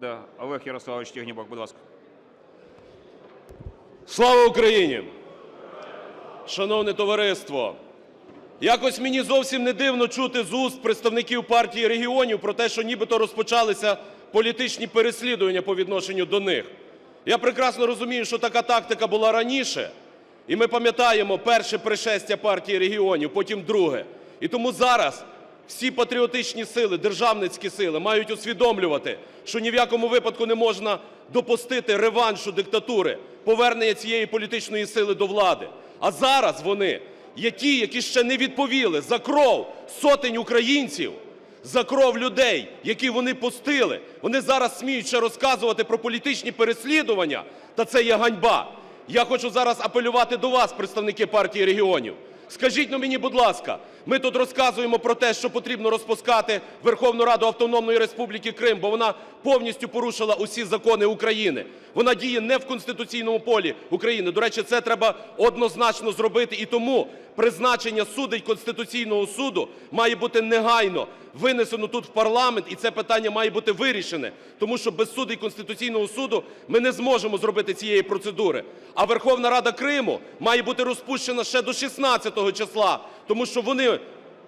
Да, Олег Ярославович Тягнібок, будь ласка. Слава Україні! Шановне товариство! Якось мені зовсім не дивно чути з уст представників партії регіонів про те, що нібито розпочалися політичні переслідування по відношенню до них. Я прекрасно розумію, що така тактика була раніше, і ми пам'ятаємо перше пришестя партії регіонів, потім друге. І тому зараз всі патріотичні сили, державницькі сили мають усвідомлювати, що ні в якому випадку не можна допустити реваншу диктатури, повернення цієї політичної сили до влади. А зараз вони є ті, які ще не відповіли за кров сотень українців, за кров людей, які вони пустили. Вони зараз сміють ще розказувати про політичні переслідування, та це є ганьба. Я хочу зараз апелювати до вас, представники партії регіонів. Скажіть ну мені, будь ласка, ми тут розказуємо про те, що потрібно розпускати Верховну Раду Автономної Республіки Крим, бо вона повністю порушила усі закони України. Вона діє не в конституційному полі України. До речі, це треба однозначно зробити. І тому призначення суддей Конституційного суду має бути негайно винесено тут в парламент, і це питання має бути вирішене. Тому що без суддей Конституційного суду ми не зможемо зробити цієї процедури. А Верховна Рада Криму має бути розпущена ще до 16 числа, тому що вони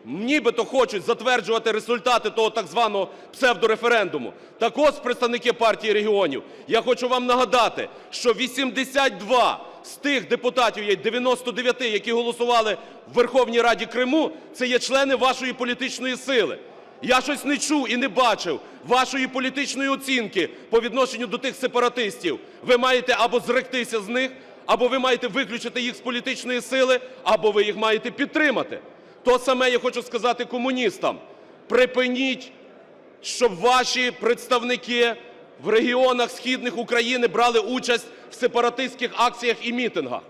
нібито хочуть затверджувати результати того так званого псевдореферендуму. Так ось, представники партії регіонів, я хочу вам нагадати, що 82 з тих депутатів, є 99, які голосували в Верховній Раді Криму, це є члени вашої політичної сили. Я щось не чув і не бачив вашої політичної оцінки по відношенню до тих сепаратистів. Ви маєте або зректися з них, або ви маєте виключити їх з політичної сили, або ви їх маєте підтримати. То саме я хочу сказати комуністам. Припиніть, щоб ваші представники в регіонах східних України брали участь в сепаратистських акціях і мітингах,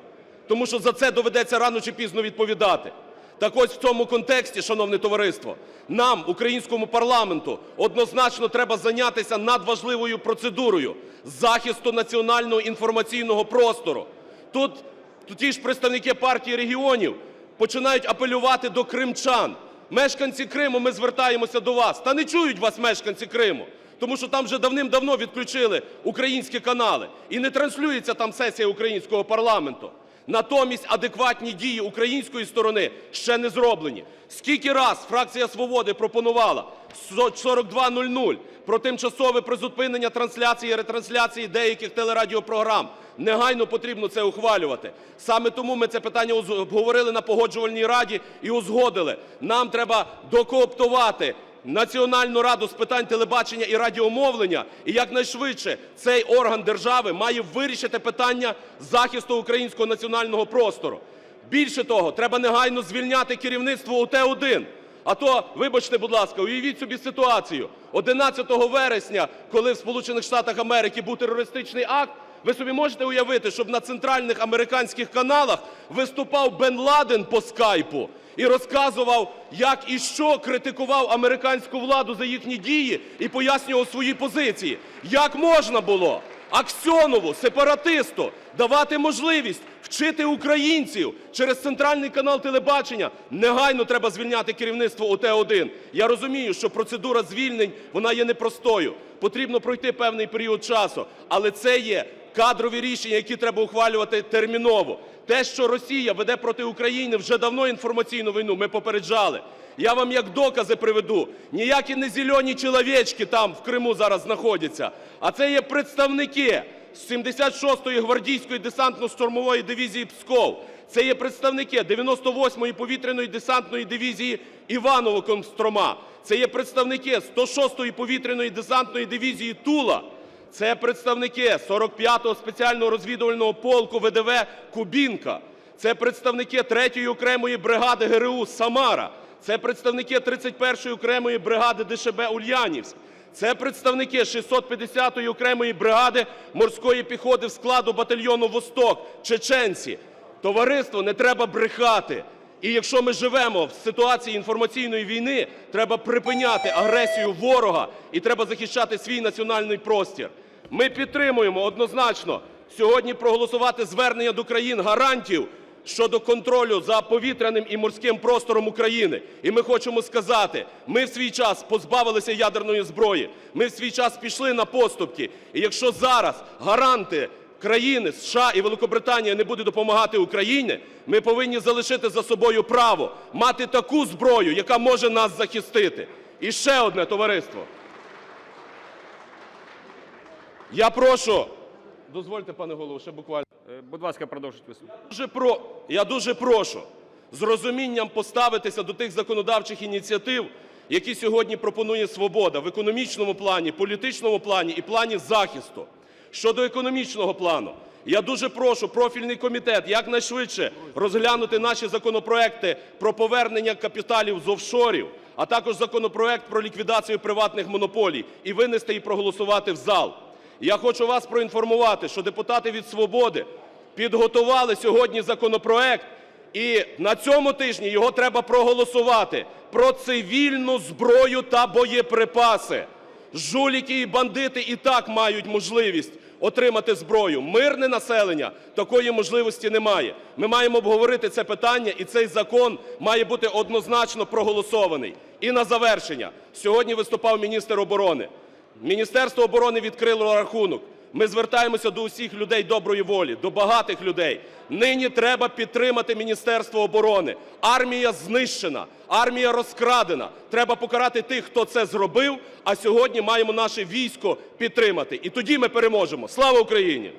тому що за це доведеться рано чи пізно відповідати. Так ось в цьому контексті, шановне товариство, нам, українському парламенту, однозначно треба зайнятися надважливою процедурою захисту національного інформаційного простору. Тут ті ж представники партії регіонів починають апелювати до кримчан. Мешканці Криму, ми звертаємося до вас. Та не чують вас мешканці Криму, тому що там вже давним-давно відключили українські канали і не транслюється там сесія українського парламенту. Натомість адекватні дії української сторони ще не зроблені. Скільки раз фракція "Свободи" пропонувала 42.00 про тимчасове призупинення трансляції і ретрансляції деяких телерадіопрограм. Негайно потрібно це ухвалювати. Саме тому ми це питання обговорили на Погоджувальній раді і узгодили. Нам треба докооптувати Національну раду з питань телебачення і радіомовлення, і якнайшвидше цей орган держави має вирішити питання захисту українського національного простору. Більше того, треба негайно звільняти керівництво УТ-1. А то, вибачте, будь ласка, уявіть собі ситуацію. 11 вересня, коли в Сполучених Штатах Америки був терористичний акт, ви собі можете уявити, щоб на центральних американських каналах виступав Бен Ладен по скайпу і розказував, як і що критикував американську владу за їхні дії і пояснював свої позиції. Як можна було Аксьонову, сепаратисту, давати можливість вчити українців через центральний канал телебачення? Негайно треба звільняти керівництво ОТ-1. Я розумію, що процедура звільнень вона є непростою. Потрібно пройти певний період часу, але це є кадрові рішення, які треба ухвалювати терміново. Те, що Росія веде проти України вже давно інформаційну війну, ми попереджали. Я вам як докази приведу. Ніякі не зелені чоловічки там в Криму зараз знаходяться, а це є представники з 76-ї гвардійської десантно-штурмової дивізії Псков. Це є представники 98-ї повітряної десантної дивізії Іваново-Кострома. Це є представники 106-ї повітряної десантної дивізії Тула. Це представники 45-го спеціального розвідувального полку ВДВ Кубінка. Це представники 3-ї окремої бригади ГРУ Самара. Це представники 31-ї окремої бригади ДШБ Ульянівськ. Це представники 650-ї окремої бригади морської піхоти в складу батальйону Восток, чеченці. Товариство, не треба брехати. І якщо ми живемо в ситуації інформаційної війни, треба припиняти агресію ворога і треба захищати свій національний простір. Ми підтримуємо однозначно сьогодні проголосувати звернення до країн гарантів, щодо контролю за повітряним і морським простором України. І ми хочемо сказати, ми в свій час позбавилися ядерної зброї, ми в свій час пішли на поступки. І якщо зараз гаранти країни США і Великобританія не будуть допомагати Україні, ми повинні залишити за собою право мати таку зброю, яка може нас захистити. І ще одне товариство. Я прошу, дозвольте, пане голово, ще буквально. Е, Будь ласка, продовжіть виступ. Я дуже прошу з розумінням поставитися до тих законодавчих ініціатив, які сьогодні пропонує «Свобода» в економічному плані, політичному плані і плані захисту. Щодо економічного плану, я дуже прошу профільний комітет якнайшвидше розглянути наші законопроекти про повернення капіталів з офшорів, а також законопроект про ліквідацію приватних монополій і винести і проголосувати в зал. Я хочу вас проінформувати, що депутати від «Свободи» підготували сьогодні законопроект, і на цьому тижні його треба проголосувати про цивільну зброю та боєприпаси. Жуліки і бандити і так мають можливість отримати зброю. Мирне населення такої можливості не має. Ми маємо обговорити це питання, і цей закон має бути однозначно проголосований. І на завершення. Сьогодні виступав міністр оборони. Міністерство оборони відкрило рахунок. Ми звертаємося до усіх людей доброї волі, до багатих людей. Нині треба підтримати Міністерство оборони. Армія знищена, армія розкрадена. Треба покарати тих, хто це зробив. А сьогодні маємо наше військо підтримати. І тоді ми переможемо. Слава Україні!